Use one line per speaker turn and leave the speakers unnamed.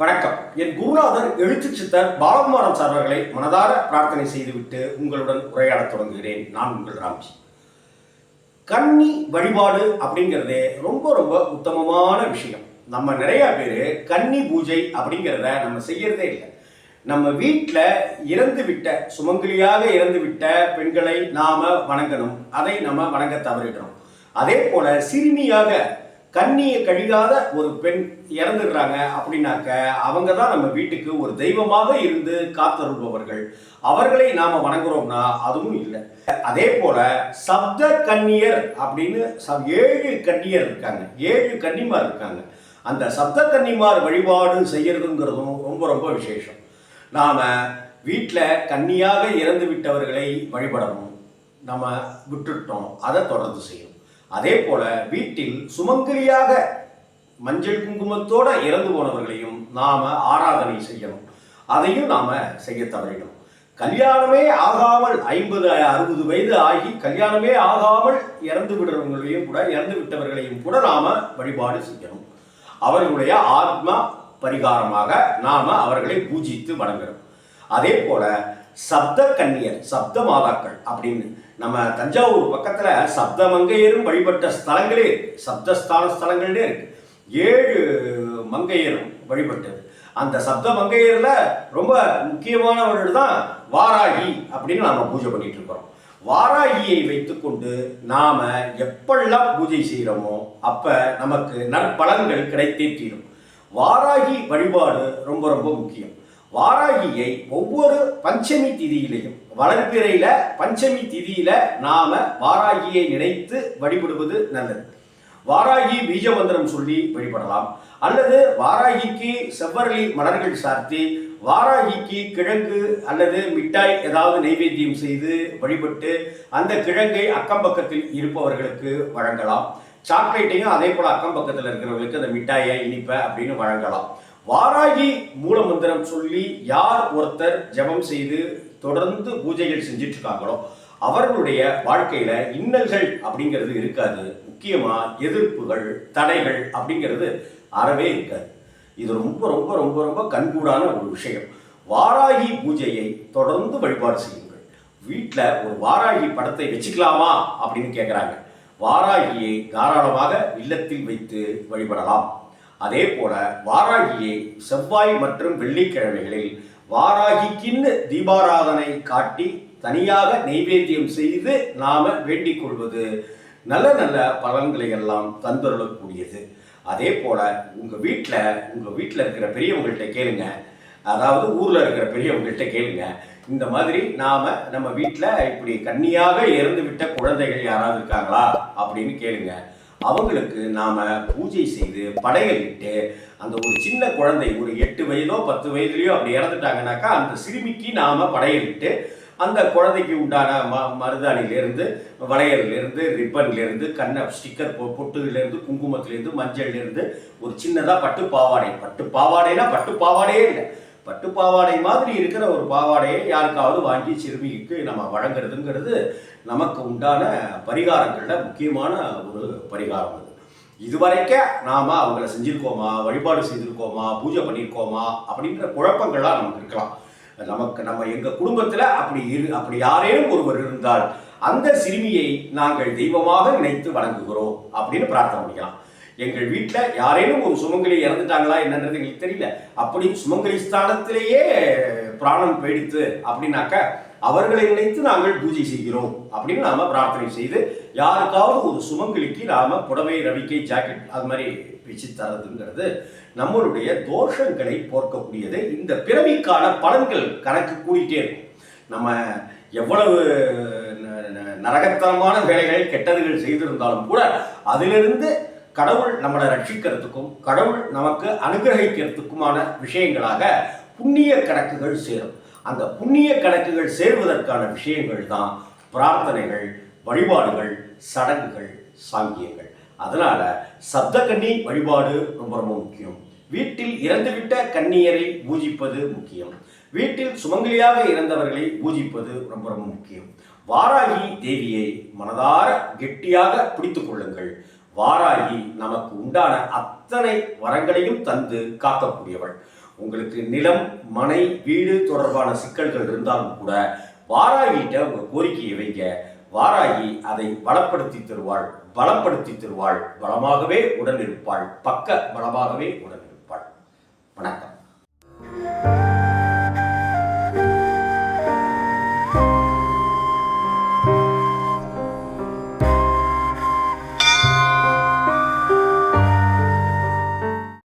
வணக்கம். என் குருநாதர் எழுத்து சித்தர் பாலகுமாரன் சார் அவர்களை மனதார பிரார்த்தனை செய்துவிட்டு உங்களுடன் உரையாடத் தொடங்குகிறேன். நான் உங்கள் ராம்ஜி. கன்னி வழிபாடு அப்படிங்கிறதே ரொம்ப ரொம்ப உத்தமமான விஷயம். நம்ம நிறைய பேர் கன்னி பூஜை அப்படிங்கிறத நம்ம செய்யறதே இல்லை. நம்ம வீட்டில் இறந்து விட்ட சுமங்கலியாக இறந்து விட்ட பெண்களை நாம வணங்கணும். அதை நம்ம வணங்க தவறிடுறோம். அதே போல சிறுமியாக கண்ணியை கழியாத ஒரு பெண் இறந்துடுறாங்க அப்படின்னாக்க அவங்க தான் நம்ம வீட்டுக்கு ஒரு தெய்வமாக இருந்து காத்தருள்பவர்கள். அவர்களை நாம் வணங்குறோம்னா அதுவும் இல்லை. அதே போல சப்த கன்னியர் அப்படின்னு சப் ஏழு கன்னியர் இருக்காங்க. ஏழு கன்னிமார் இருக்காங்க. அந்த சப்த கன்னிமார் வழிபாடு செய்யறதுங்கிறதும் ரொம்ப ரொம்ப விசேஷம். நாம் வீட்டில் கன்னியாக இறந்து விட்டவர்களை வழிபடணும். நம்ம விட்டுட்டோம். அதை தொடர்ந்து செய்யணும். அதே போல வீட்டில் சுமங்கலியாக மஞ்சள் குங்குமத்தோட இறந்து போனவர்களையும் நாம ஆராதனை செய்யணும். அதையும் நாம செய்ய தவறிடும் கல்யாணமே ஆகாமல் ஐம்பது அறுபது வயது ஆகி கல்யாணமே ஆகாமல் இறந்து விடுறவங்களையும் கூட இறந்து விட்டவர்களையும் கூட நாம வழிபாடு செய்யணும். அவர்களுடைய ஆத்மா பரிகாரமாக நாம அவர்களை பூஜித்து வணங்குறோம் அதே போல சப்த கன்னியர் சப்த மாதாக்கள் அப்படின்னு நம்ம தஞ்சாவூர் பக்கத்துல சப்த மங்கையரும் வழிபட்ட ஸ்தலங்களே இருக்கு. சப்தஸ்தான ஸ்தலங்கள்னே இருக்கு. ஏழு மங்கையரும் வழிபட்டது. அந்த சப்த மங்கையர்ல ரொம்ப முக்கியமானவர்கள் தான் வாராகி அப்படின்னு நாம பூஜை பண்ணிட்டு இருக்கிறோம். வாராகியை வைத்துக்கொண்டு நாம எப்பெல்லாம் பூஜை செய்கிறோமோ அப்ப நமக்கு நற்பலன்கள் கிடைத்தே தீரும். வாராகி வழிபாடு ரொம்ப ரொம்ப முக்கியம். வாராகியை ஒவ்வொரு பஞ்சமி திதியிலையும் வளர்பிறையில பஞ்சமி திதியில நாம வாராகியை நினைத்து வழிபடுவது நல்லது. வாராகி பீஜ மந்திரம் சொல்லி வழிபடலாம். அல்லது வாராகிக்கு செவ்வரளி மலர்கள் சார்த்தி வாராகிக்கு கிழங்கு அல்லது மிட்டாய் ஏதாவது நைவேத்தியம் செய்து வழிபட்டு அந்த கிழங்கை அக்கம் பக்கத்தில் இருப்பவர்களுக்கு வழங்கலாம். சாக்லேட்டையும் அதே போல அக்கம் பக்கத்தில் இருக்கிறவங்களுக்கு அந்த மிட்டாயை இனிப்பை அப்படின்னு வழங்கலாம். வாராகி மூலமந்திரம் சொல்லி யார் ஒருத்தர் ஜெபம் செய்து தொடர்ந்து பூஜைகள் செஞ்சிட்டு இருக்காங்களோ அவர்களுடைய வாழ்க்கையில இன்னல்கள் அப்படிங்கிறது இருக்காது. முக்கியமா எதிர்ப்புகள் தடைகள் அப்படிங்கிறது அறவே இருக்காது. இது ரொம்ப ரொம்ப ரொம்ப ரொம்ப கண்கூடான ஒரு விஷயம். வாராகி பூஜையை தொடர்ந்து வழிபாடு செய்யுங்கள். வீட்டில் ஒரு வாராகி படத்தை வச்சுக்கலாமா அப்படின்னு கேட்குறாங்க வாராகியை தாராளமாக இல்லத்தில் வைத்து வழிபடலாம். அதே போல வாராகியை செவ்வாய் மற்றும் வெள்ளிக்கிழமைகளில் வாராகிக்கின்னு தீபாராதனை காட்டி தனியாக நெய்வேத்தியம் செய்து நாம வேண்டிக் கொள்வது நல்ல நல்ல பலன்களை எல்லாம் தந்துள்ளக்கூடியது அதே போல உங்க வீட்டில் உங்க வீட்டில் இருக்கிற பெரியவங்கள்ட்ட கேளுங்க. அதாவது ஊர்ல இருக்கிற பெரியவங்கள்ட்ட கேளுங்க. இந்த மாதிரி நாம நம்ம வீட்டில் இப்படி கன்னியாக இறந்து விட்ட குழந்தைகள் யாராவது இருக்காங்களா? அப்படின்னு கேளுங்க. அவங்களுக்கு நாம் பூஜை செய்து படையலிட்டு அந்த ஒரு சின்ன குழந்தை ஒரு எட்டு வயதோ பத்து வயதுலையோ அப்படி இறந்துட்டாங்கனாக்கா அந்த சிறுமிக்கு நாம படையலிட்டு அந்த குழந்தைக்கு உண்டான ம மருதாணிலேருந்து வளையல்லேருந்து ரிப்பன்லேருந்து கண்ணை ஸ்டிக்கர் பொ பொட்டுலேருந்து குங்குமத்துலேருந்து மஞ்சள்லேருந்து ஒரு சின்னதாக பட்டு பாவாடை பட்டு பாவாடைனா பட்டு பாவாடையே இல்லை. பட்டு பாவாடை மாதிரி இருக்கிற ஒரு பாவாடையை யாருக்காவது வாங்கி சிறுமிக்கு நம்ம வழங்குறதுங்கிறது நமக்கு உண்டான பரிகாரங்களில் முக்கியமான ஒரு பரிகாரம் அது. இதுவரைக்க நாம் அவங்கள செஞ்சுருக்கோமா வழிபாடு செய்திருக்கோமா பூஜை பண்ணியிருக்கோமா அப்படின்ற குழப்பங்கள்லாம் நமக்கு இருக்கலாம். நமக்கு நம்ம எங்கள் குடும்பத்தில் அப்படி இரு அப்படி யாரேனும் ஒருவர் இருந்தால் அந்த சிறுமியை நாங்கள் தெய்வமாக நினைத்து வணங்குகிறோம் அப்படின்னு பிரார்த்தனை பண்ணிக்கலாம். எங்கள் வீட்டில் யாரேனும் ஒரு சுமங்கலி இறந்துட்டாங்களா என்னன்றது எங்களுக்கு தெரியல. அப்படி சுமங்கலி ஸ்தானத்திலேயே பிராணம் போயிடுத்து அப்படின்னாக்க அவர்களை நினைத்து நாங்கள் பூஜை செய்கிறோம் அப்படின்னு நாம பிரார்த்தனை செய்து யாருக்காவது ஒரு சுமங்கலிக்கு நாம புடவை ரவிக்கை ஜாக்கெட் அது மாதிரி வச்சு தரதுங்கிறது நம்மளுடைய தோஷங்களை போர்க்கக்கூடியது. இந்த பிறவிக்கான பலன்கள் கணக்கு கூடிட்டே இருக்கும். நம்ம எவ்வளவு ந- நரகத்தனமான வேலைகளை கெட்டதுகள் செய்திருந்தாலும் கூட அதிலிருந்து கடவுள் நம்மளை ரட்சிக்கிறதுக்கும் கடவுள் நமக்கு அனுகிரகிக்கிறதுக்குமான விஷயங்களாக புண்ணிய கணக்குகள் சேரும். அந்த புண்ணிய கணக்குகள் சேர்வதற்கான விஷயங்கள் தான் பிரார்த்தனைகள் வழிபாடுகள் சடங்குகள் சாங்கியங்கள். அதனால சப்த கன்னி வழிபாடு ரொம்ப ரொம்ப முக்கியம். வீட்டில் இறந்துவிட்ட கன்னியரை பூஜிப்பது முக்கியம். வீட்டில் சுமங்கலியாக இறந்தவர்களை பூஜிப்பது ரொம்ப ரொம்ப முக்கியம். வாராகி தேவியை மனதார கெட்டியாக பிடித்துக் கொள்ளுங்கள். வாராகி நமக்கு உண்டான அத்தனை வரங்களையும் தந்து காக்கக்கூடியவள். உங்களுக்கு நிலம் மனை வீடு தொடர்பான சிக்கல்கள் இருந்தாலும் கூட வாராகிட்ட உங்க கோரிக்கையை வைங்க. வாராகி அதை பலப்படுத்தி தருவாள் பலப்படுத்தி தருவாள். பலமாகவே உடன் இருப்பாள் பக்க பலமாகவே உடன் இருப்பாள்